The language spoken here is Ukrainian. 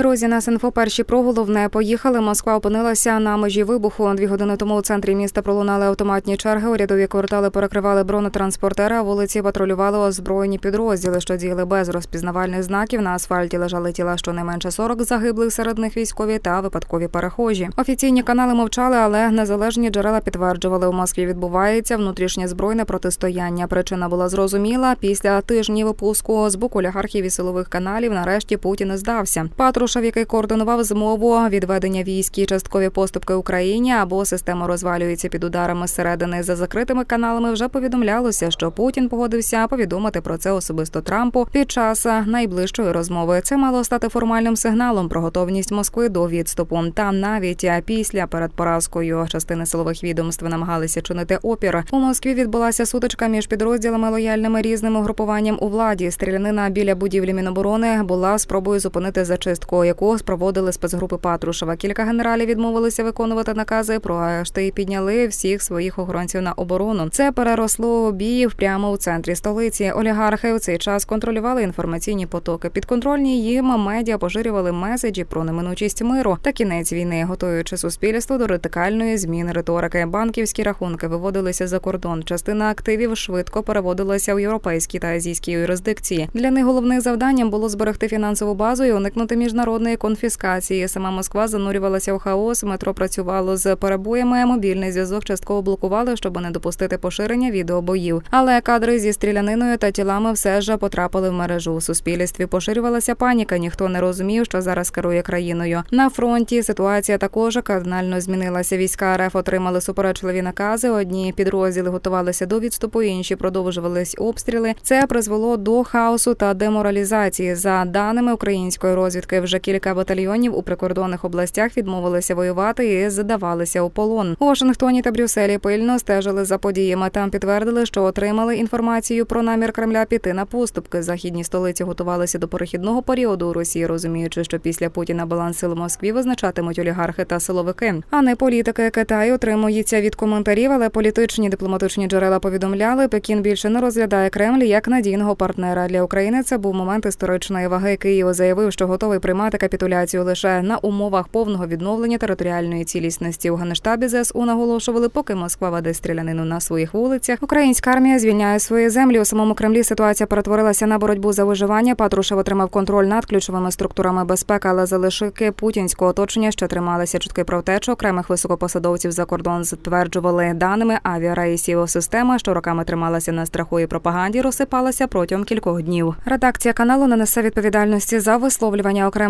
Друзі, нас інфо перші про головне поїхали. Москва опинилася на межі вибуху. Дві години тому у центрі міста пролунали автоматні черги. Урядові квартали перекривали бронетранспортери, а вулиці патрулювали озброєні підрозділи, що діяли без розпізнавальних знаків. На асфальті лежали тіла щонайменше 40 загиблих серед них військові та випадкові перехожі. Офіційні канали мовчали, але незалежні джерела підтверджували, у Москві відбувається внутрішнє збройне протистояння. Причина була зрозуміла. Після тижнів випуску з боку олігархів і силових каналів нарешті Путін здався. Патрушев, який координував змову відведення військ і часткові поступки Україні або система розвалюється під ударами зсередини за закритими каналами, вже повідомлялося, що Путін погодився повідомити про це особисто Трампу під час найближчої розмови. Це мало стати формальним сигналом про готовність Москви до відступу. Та навіть після перед поразкою частини силових відомств намагалися чинити опір. У Москві відбулася сутичка між підрозділами лояльними різним угрупуванням у владі. Стрілянина біля будівлі Міноборони була спробою зупинити зачистку, яку спроводили спецгрупи Патрушева. Кілька генералів відмовилися виконувати накази про арешти підняли всіх своїх охоронців на оборону. Це переросло біїв прямо у центрі столиці. Олігархи у цей час контролювали інформаційні потоки. Підконтрольні їм медіа поширювали меседжі про неминучість миру та кінець війни, готуючи суспільство до радикальної зміни риторики. Банківські рахунки виводилися за кордон. Частина активів швидко переводилася у європейські та азійські юрисдикції. Для них головним завданням було зберегти фінансову базу і уникнути міжнародної конфіскації. Сама Москва занурювалася у хаос. Метро працювало з перебоями. Мобільний зв'язок частково блокували, щоб не допустити поширення відеобоїв. Але кадри зі стріляниною та тілами все ж потрапили в мережу. У суспільстві поширювалася паніка. Ніхто не розумів, що зараз керує країною. На фронті ситуація також кардинально змінилася. Війська РФ отримали суперечливі накази. Одні підрозділи готувалися до відступу, інші продовжувались обстріли. Це призвело до хаосу та деморалізації. За даними української розвідки, вже кілька батальйонів у прикордонних областях відмовилися воювати і здавалися у полон. У Вашингтоні та Брюсселі пильно стежили за подіями. Там підтвердили, що отримали інформацію про намір Кремля піти на поступки. Західні столиці готувалися до перехідного періоду у Росії, розуміючи, що після Путіна баланс сил Москві визначатимуть олігархи та силовики, а не політики. Китай отримується від коментарів, але політичні дипломатичні джерела повідомляли, Пекін більше не розглядає Кремль як надійного партнера для України. Це був момент історичної ваги. Київ заявив, що готовий приймати капітуляцію лише на умовах повного відновлення територіальної цілісності. У генштабі ЗСУ наголошували, поки Москва веде стрілянину на своїх вулицях. Українська армія звільняє свої землі. У самому Кремлі ситуація перетворилася на боротьбу за виживання. Патрушев отримав контроль над ключовими структурами безпеки, але залишики путінського оточення ще трималися чутки про те, що окремих високопосадовців за кордон затверджували даними авіарейсів. Система, що роками трималася на страху і пропаганді, розсипалася протягом кількох днів. Редакція каналу не несе відповідальності за висловлювання окремих